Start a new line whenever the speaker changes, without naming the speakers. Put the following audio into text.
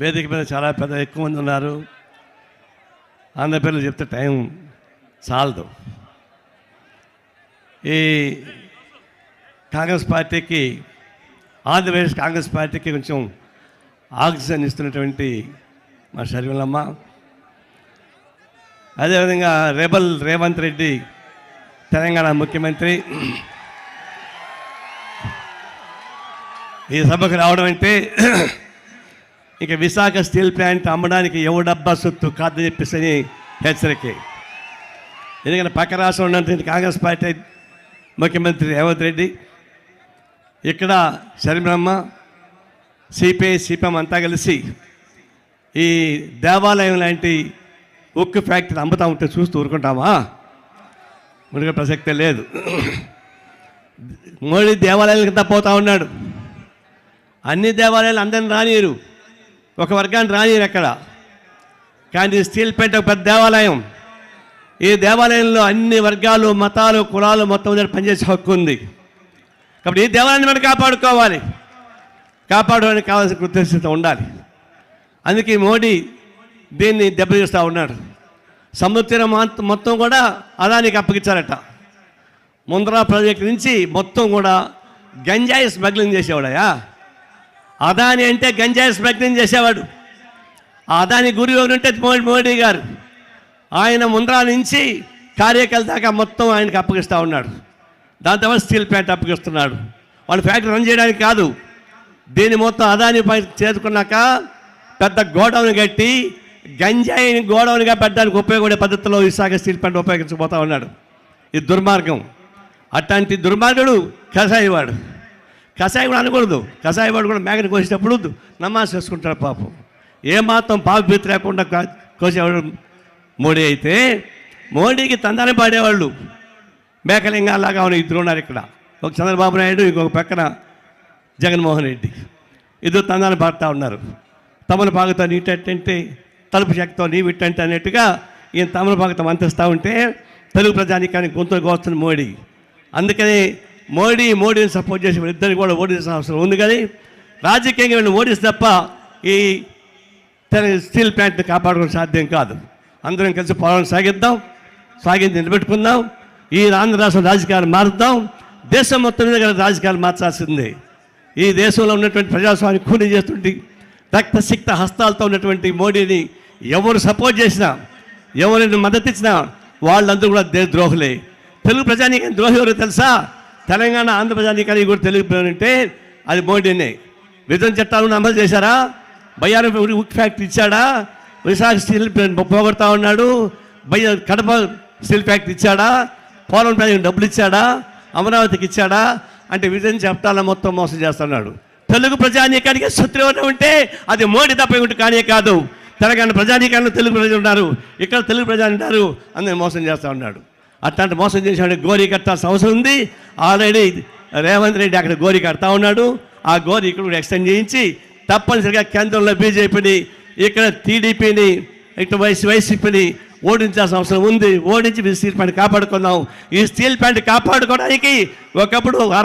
వేదిక మీద చాలా పెద్ద ఎక్కువ మంది ఉన్నారు. అందరి పేర్లు చెప్తే టైం చాలదు. ఈ కాంగ్రెస్ పార్టీకి ఆంధ్రప్రదేశ్ కాంగ్రెస్ పార్టీకి కొంచెం ఆక్సిజన్ ఇస్తున్నటువంటి మా షర్మిలమ్మ. అదేవిధంగా రెబల్ రేవంత్ రెడ్డి తెలంగాణ ముఖ్యమంత్రి. ఈ సభకు రావడం అంటే ఇక విశాఖ స్టీల్ ప్లాంట్ అమ్మడానికి ఎవడబ్బా సొత్తు కాదు చెప్పేసి హెచ్చరిక. ఎందుకంటే పక్క రాష్ట్రంలో ఉన్నటువంటి కాంగ్రెస్ పార్టీ ముఖ్యమంత్రి రేవంత్ రెడ్డి ఇక్కడ శరిబ్రహ్మ సిపిఐ సిపిఎం అంతా కలిసి ఈ దేవాలయం లాంటి ఉక్కు ఫ్యాక్టరీ అమ్ముతా ఉంటే చూస్తూ ఊరుకుంటామా మునిగే ప్రసక్తే లేదు. మోడీ దేవాలయాలకు తప్పవుతా ఉన్నాడు. అన్ని దేవాలయాలు అందరిని రానియరు ఒక వర్గాన్ని రానియరు ఎక్కడ. కానీ స్టీల్ పెంట ఒక పెద్ద దేవాలయం. ఈ దేవాలయంలో అన్ని వర్గాలు మతాలు కులాలు మొత్తం మీద పనిచేసే హక్కు ఉంది. కాబట్టి ఈ దేవాలయాన్ని మనం కాపాడుకోవాలి. కాపాడడానికి కావాల్సిన కృతజ్ఞత ఉండాలి. అందుకే మోడీ దీన్ని దెబ్బతీస్తూ ఉన్నాడు. సముద్రం మొత్తం కూడా అదానికి అప్పగించారట. ముందరా ప్రాజెక్ట్ నుంచి మొత్తం కూడా గంజాయి స్మగ్లింగ్ చేసేవాడయా అదాని అంటే గంజాయి స్మగ్లింగ్ చేసేవాడు. అదాని గురి ఎవరు ఉంటే మోడీ మోడీ గారు. ఆయన ముందరా నుంచి కార్యకర్త దాకా మొత్తం ఆయనకి అప్పగిస్తూ ఉన్నాడు. దాని తర్వాత స్టీల్ ప్లాంట్ అప్పగిస్తున్నాడు. వాళ్ళు ఫ్యాక్టరీ రన్ చేయడానికి కాదు. దీని మొత్తం అదాని పై చేరుకున్నాక పెద్ద గోడౌన్ కట్టి గంజాయిని గోడౌన్గా పెట్టడానికి ఉపయోగపడే పద్ధతిలో విశాఖ స్టీల్ ప్లాంట్ ఉపయోగించబోతా ఉన్నాడు. ఇది దుర్మార్గం. అట్లాంటి దుర్మార్గుడు కషాయం కూడా అనకూడదు. కషాయివాడు కూడా మేకని కోసేటప్పుడు నమాజ్ చేసుకుంటాడు పాపం. ఏమాత్రం పాప పాపభీతి లేకుండా కోసేవాడు మోడీ అయితే మోడీకి తందాన్ని పాడేవాళ్ళు. మేకలింగాలాగా ఉన్న ఇద్దరు ఉన్నారు ఇక్కడ. ఒక చంద్రబాబు నాయుడు ఇంకొక పక్కన జగన్మోహన్ రెడ్డి. ఇద్దరు తందాన్ని పాడుతూ ఉన్నారు. తమను పాగుతో నీటంటే తలుపు శక్తితో నీవిట్టంటే అన్నట్టుగా ఈయన తమను పాగుతం అందిస్తూ ఉంటే తెలుగు ప్రజానికానికి గొంతులు కోస్తుంది మోడీ. అందుకని మోడీ మోడీని సపోర్ట్ చేసి ఇద్దరిని కూడా ఓడించిన అవసరం ఉంది కానీ రాజకీయంగా వీళ్ళని ఓడిస్తే తప్ప ఈ తన స్టీల్ ప్లాంట్ని కాపాడుకోవడం సాధ్యం కాదు. అందరం కలిసి పోరాటం సాగిద్దాం సాగించి నిలబెట్టుకుందాం ఈ ఆంధ్ర రాష్ట్ర రాజకీయాలు మారుద్దాం దేశం మొత్తం మీద గల రాజకీయాలు మార్చాల్సిందే. ఈ దేశంలో ఉన్నటువంటి ప్రజాస్వామ్యం కూని చేస్తుంటే రక్తసిక్త హస్తాలతో ఉన్నటువంటి మోడీని ఎవరు సపోర్ట్ చేసినా ఎవరిని మద్దతు ఇచ్చినా వాళ్ళందరూ కూడా దే ద్రోహులే. తెలుగు ప్రజానికి ద్రోహి ఎవరు తెలుసా? తెలంగాణ ఆంధ్రప్రదేశ్ ప్రజానీకానికి కూడా తెలుగు అది మోడీనే. విభజన చట్టాలను అమలు చేశారా? బయ్యారం ఉక్ ఫ్యాక్టరీ ఇచ్చాడా? విశాఖ స్టీల్ పోగొడతా ఉన్నాడు. బయ్య కడప స్టీల్ ఫ్యాక్టరీ ఇచ్చాడా? పోలం ప్రాజెక్ట్ డబ్బులు ఇచ్చాడా? అమరావతికి ఇచ్చాడా? అంటే విజయం చట్టాలను మొత్తం మోసం చేస్తున్నాడు. తెలుగు ప్రజానీకానికి శత్రువు ఉంటే అది మోడీ తప్ప ఉంటే కానీ కాదు. తెలంగాణ ప్రజానీకాలను తెలుగు ప్రజలు ఉన్నారు. ఇక్కడ తెలుగు ప్రజలు ఉంటారు అందరిని మోసం చేస్తూ ఉన్నాడు. అట్లాంటి మోసం చేసిన గోరీ కట్టాల్సిన అవసరం ఉంది. ఆల్రెడీ రేవంత్ రెడ్డి అక్కడ గోరి కడతా ఉన్నాడు. ఆ గోరి ఇక్కడ కూడా ఎక్స్టెండ్ చేయించి తప్పనిసరిగా కేంద్రంలో బీజేపీని ఇక్కడ టీడీపీని ఇటు వైసీ వైసీపీని ఓడించాల్సిన అవసరం ఉంది. ఓడించి ఈ స్టీల్ ప్యాంట్ కాపాడుకుందాం. ఈ స్టీల్ ప్యాంట్ కాపాడుకోవడానికి ఒకప్పుడు